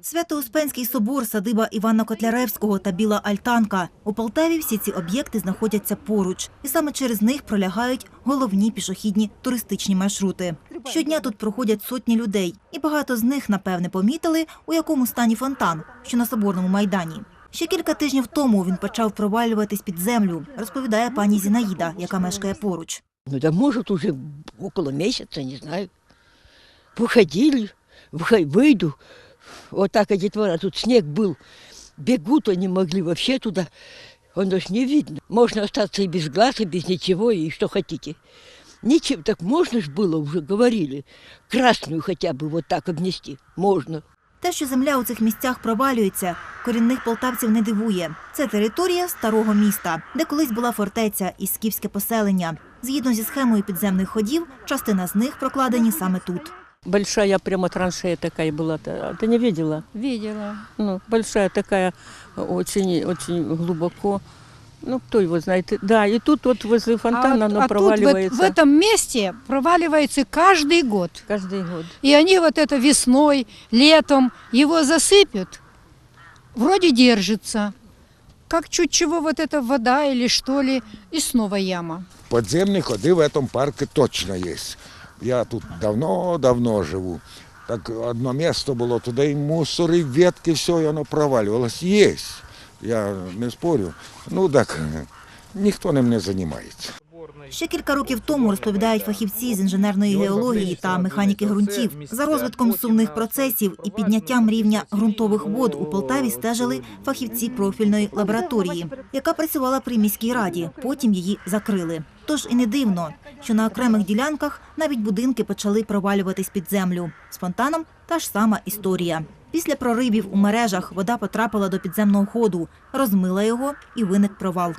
Свято-Успенський собор, садиба Івана Котляревського та Біла Альтанка. У Полтаві всі ці об'єкти знаходяться поруч. І саме через них пролягають головні пішохідні туристичні маршрути. Щодня тут проходять сотні людей. І багато з них, напевне, помітили, у якому стані фонтан, що на Соборному майдані. Ще кілька тижнів тому він почав провалюватись під землю, розповідає пані Зінаїда, яка мешкає поруч. Ну да может уже около месяца, не знаю. Выходили, выхо- выйду. Вот так, а детвора, тут снег был. Бегут они могли вообще туда. Он даже не видно. Можно остаться и без глаз, и без ничего, и что хотите. Ничем, так можно ж было, уже говорили. Красную хотя бы вот так обнести. Можно. Те, що земля у цих місцях провалюється, корінних полтавців не дивує. Це територія старого міста, де колись була фортеця і скіфське поселення. Згідно зі схемою підземних ходів, частина з них прокладені саме тут. Большая прямо траншея такая была. Ты ты не видела? Видела. Ну, большая такая, очень, очень глубоко. Ну, кто его знает. Да, и тут вот возле фонтана а, оно а тут в, проваливается в этом месте проваливается каждый год. каждый год. И они вот это весной, летом его засыпят, вроде держится. Как чуть чего вот эта вода или что ли, и снова яма. Подземные ходы в этом парке точно есть. Я тут давно-давно живу. Так одно место было, туда и мусор, и ветки, все, и оно проваливалось. Есть. Я не спорю. Ну так, ніхто ним не займається. Ще кілька років тому розповідають фахівці з інженерної геології та механіки ґрунтів. За розвитком сумних процесів і підняттям рівня ґрунтових вод у Полтаві стежили фахівці профільної лабораторії, яка працювала при міській раді. Потім її закрили. Тож і не дивно, що на окремих ділянках навіть будинки почали провалюватись під землю. З фонтаном та ж сама історія. Після проривів у мережах вода потрапила до підземного ходу, розмила його і виник провал.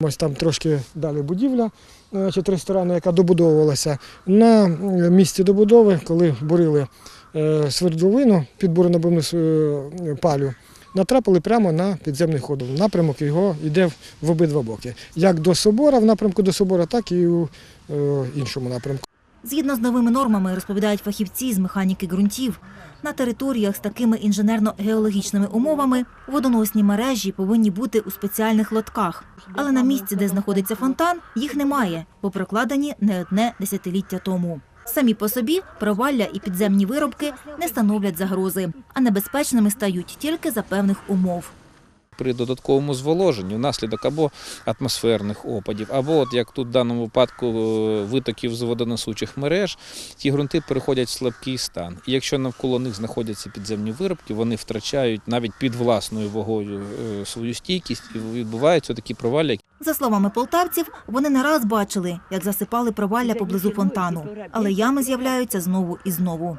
Ось там трошки далі будівля, значить, ресторану, яка добудовувалася. На е, місці добудови, коли бурили е, свердловину під буронабивну е, палю, натрапили прямо на підземний ход. Напрямок його йде в- обидва боки. Як до собора, в напрямку до собора, так і у е, іншому напрямку. Згідно з новими нормами, розповідають фахівці з механіки ґрунтів, на територіях з такими інженерно-геологічними умовами водоносні мережі повинні бути у спеціальних лотках. Але на місці, де знаходиться фонтан, їх немає, бо прокладені не одне десятиліття тому. Самі по собі провалля і підземні виробки не становлять загрози, а небезпечними стають тільки за певних умов. При додатковому зволоженні внаслідок або атмосферних опадів, або от як тут в даному випадку е, витоків з водонесучих мереж, ті ґрунти переходять в слабкий стан. І якщо навколо них знаходяться підземні виробки, вони втрачають навіть під власною вагою е, свою стійкість і відбуваються такі провалля, За словами полтавців, вони не раз бачили, як засипали провалля поблизу фонтану, але ями з'являються знову і знову.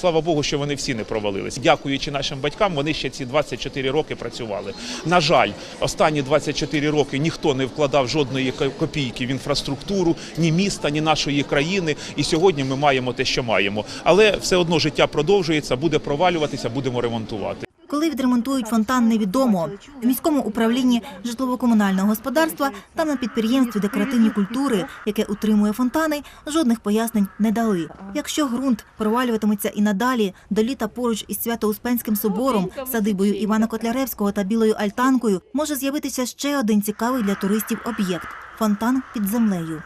Слава Богу, що вони всі не провалились. Дякуючи нашим батькам, вони ще ці 24 роки працювали. На жаль, останні 24 роки ніхто не вкладав жодної копійки в інфраструктуру, ні міста, ні нашої країни. І сьогодні ми маємо те, що маємо. Але все одно життя продовжується, буде провалюватися, будемо ремонтувати. Коли відремонтують фонтан, невідомо. В міському управлінні житлово-комунального господарства та на підприємстві декоративні культури, яке утримує фонтани, жодних пояснень не дали. Якщо ґрунт провалюватиметься і надалі, до літа поруч із Свято-Успенським собором, садибою Івана Котляревського та Білою Альтанкою може з'явитися ще один цікавий для туристів об'єкт – фонтан під землею.